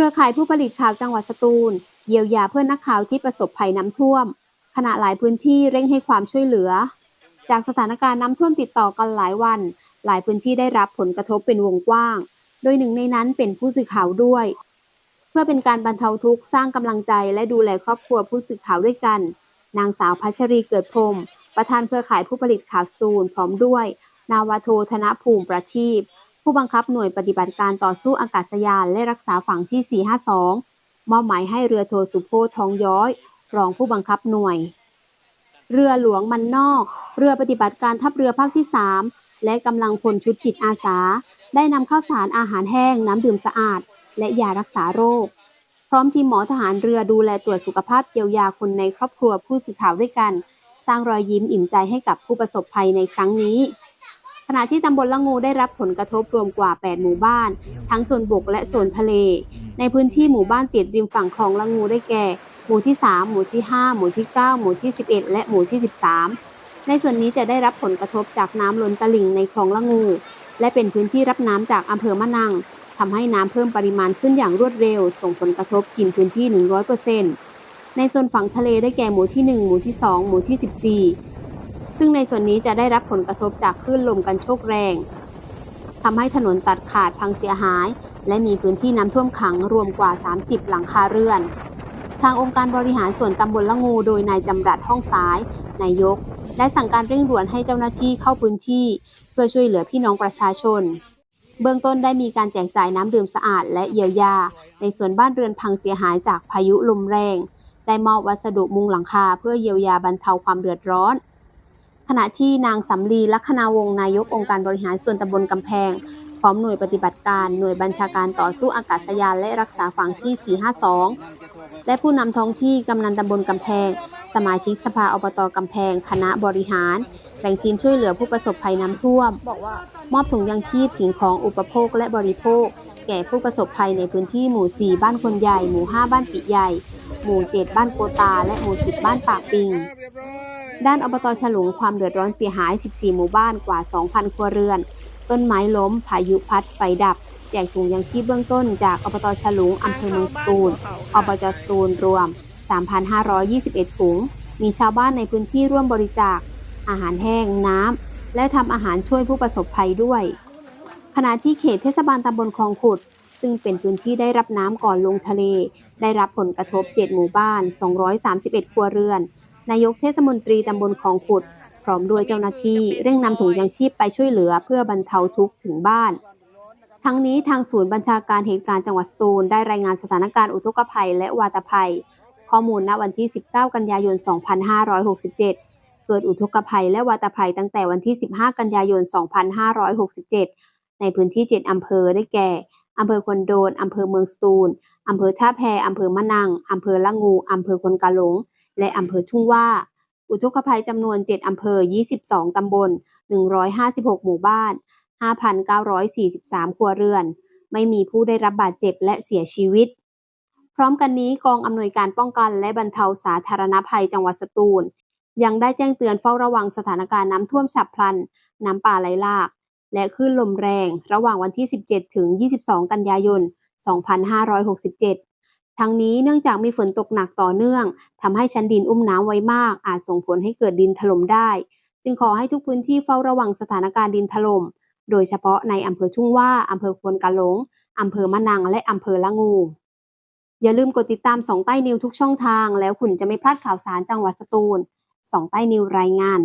รือข่ายผู้ผลิตข่าวจังหวัดสตูล เยียวยาเพื่อนนักข่าวที่ประสบภัยน้ำท่วม ขณะหลายพื้นที่เร่งให้ความช่วยเหลือ จากสถานการณ์น้ำท่วมติดต่อกันหลายวัน หลายพื้นที่ได้รับผลกระทบเป็นวงกว้าง โดยหนึ่งในนั้นเป็นผู้สื่อข่าวด้วย เพื่อเป็นการบรรเทาทุกข์สร้างกำลังใจและดูแลครอบครัวผู้สื่อข่าวด้วยกัน นางสาวพัชรีเกิดพรมประธานเครือข่ายผู้ผลิตข่าวสตูลพร้อมด้วย นาวาโทธนภูมิประทีป ผู้บังคับหน่วยปฏิบัติการต่อสู้อากาศยานและรักษาฝั่งที่ 452 มอบหมายให้เรือโทสุโพทองย้อย รองผู้บังคับหน่วย เรือหลวงมันนอก เรือปฏิบัติการทัพเรือภาคที่ 3 และกำลังพลชุดจิตอาสา ได้นำข้าวสารอาหารแห้งน้ำดื่มสะอาด และยารักษาโรค พร้อมทีมหมอทหารเรือดูแลตรวจสุขภาพเยียวยาคนในครอบครัวผู้สื่อข่าวด้วยกัน สร้างรอยยิ้มอิ่มใจให้กับผู้ประสบภัยในครั้งนี้ ณะที่ตำบลละงูได้รับผลกระทบรวมกว่า 8 หมู่บ้าน ทั้งโซนบกและโซนทะเล ในพื้นที่หมู่บ้านติดริมฝั่งคลองละงูได้แก่ หมู่ที่ 3 หมู่ที่ 5 หมู่ที่ 9 หมู่ที่ 11 และหมู่ที่ 13 ในส่วนนี้จะได้รับผลกระทบจากน้ำล้นตลิ่งในคลองละงู และเป็นพื้นที่รับน้ำจากอำเภอมะนังทำให้น้ำเพิ่มปริมาณขึ้นอย่างรวดเร็ว ส่งผลกระทบกินพื้นที่ 100%ในโซนฝั่งทะเลได้แก่หมู่ที่ 1 หมู่ที่ 2 หมู่ที่ 14 ซึ่งในส่วนนี้จะได้รับผลกระทบจากคลื่นลมกันโชกแรงทำให้ถนนตัดขาดพังเสียหาย และมีพื้นที่น้ำท่วมขังรวมกว่า 30 หลังคาเรือน ทางองค์การบริหารส่วนตำบลละงู โดยนายจำรัดห้องซ้ายนายก และสั่งการเร่งด่วนให้เจ้าหน้าที่เข้าพื้นที่ เพื่อช่วยเหลือพี่น้องประชาชนเบื้องต้นได้มีการแจกจ่ายน้ำดื่มสะอาดและเยียวยา ในส่วนบ้านเรือนพังเสียหายจากพายุลมแรง ได้มอบวัสดุมุงหลังคาเพื่อเยียวยาบรรเทาความเดือดร้อน ขณะที่นางสำลีลัคนาวงศ์นายกองค์การบริหารส่วนตำบลกำแพง พร้อมหน่วยปฏิบัติการหน่วยบัญชาการต่อสู้อากาศยานและรักษาฝั่งที่ 452 และผู้นำท้องที่กำนันตำบลกำแพง สมาชิกสภาอบตกำแพง คณะบริหารแบ่งทีมช่วยเหลือผู้ประสบภัยน้ำท่วม มอบถุงยางชีพสิ่งของอุปโภคและบริโภค แก่ผู้ประสบภัยในพื้นที่หมู่ 4 บ้านคนใหญ่ หมู่ 5 บ้านปิใหญ่ หมู่ 7 บ้านโกตา และหมู่ 10 บ้านปากปิง ด้านอบตฉลุงความเดือดร้อนเสียหาย 14 หมู่บ้านกว่า 2,000 ครัวเรือน ต้นไม้ล้ม พายุพัด ไฟดับ แจกถุงยางชีพเบื้องต้น จากอบตฉลุงอำเภอเมืองสตูล อบจสตูลรวม 3,521 ถุง มีชาวบ้านในพื้นที่ร่วมบริจาค อาหารแห้ง น้ำ และทำอาหารช่วยผู้ประสบภัยด้วย ขณะที่เขตเทศบาลตำบลคลองขุด ซึ่งเป็นพื้นที่ได้รับน้ำก่อนลงทะเล ได้รับผลกระทบ 7 หมู่บ้าน 231 ครัวเรือน นายกเทศมนตรีตำบลคลองขุด พร้อมด้วยเจ้าหน้าที่เร่งนำถุงยางชีพไปช่วยเหลือเพื่อบรรเทาทุกข์ถึงบ้าน ทั้งนี้ทางศูนย์บัญชาการเหตุการณ์จังหวัดสตูลได้รายงานสถานการณ์อุทกภัยและวาตภัย ข้อมูลณวันที่ 19 กันยายน 2567เกิดอุทกภัยและวาตภัยตั้งแต่วันที่ 15 กันยายน 2567 ในพื้นที่ 7 อำเภอ ได้แก่ อำเภอควนโดน อำเภอเมืองสตูล อำเภอท่าแพอำเภอมะนัง อำเภอละงู อำเภอควนกาหลง และอำเภอทุ่งว่า อุทกภัยจำนวน 7 อำเภอ 22 ตำบล 156 หมู่บ้าน 5,943 ครัวเรือน ไม่มีผู้ได้รับบาดเจ็บและเสียชีวิต พร้อมกันนี้กองอำนวยการป้องกันและบรรเทาสาธารณภัยจังหวัดสตูล ยังได้แจ้งเตือนเฝ้าระวังสถานการณ์น้ำท่วมฉับพลัน น้ำป่าไหลหลาก และคลื่นลมแรงระหว่างวันที่ 17 ถึง 22 กันยายน 2567 ทั้งนี้เนื่องจากมีฝนตกหนักต่อเนื่องทำให้ชั้นดินอุ้มน้ำไว้มาก อาจส่งผลให้เกิดดินถล่มได้ จึงขอให้ทุกพื้นที่เฝ้าระวังสถานการณ์ดินถล่ม โดยเฉพาะในอำเภอทุ่งว่าอำเภอควนกาหลงอำเภอมะนัง และอำเภอละงู อย่าลืมกดติดตามสองใต้นิวทุกช่องทาง แล้วคุณจะไม่พลาดข่าวสารจังหวัดสตูลสองใต้นิวรายงาน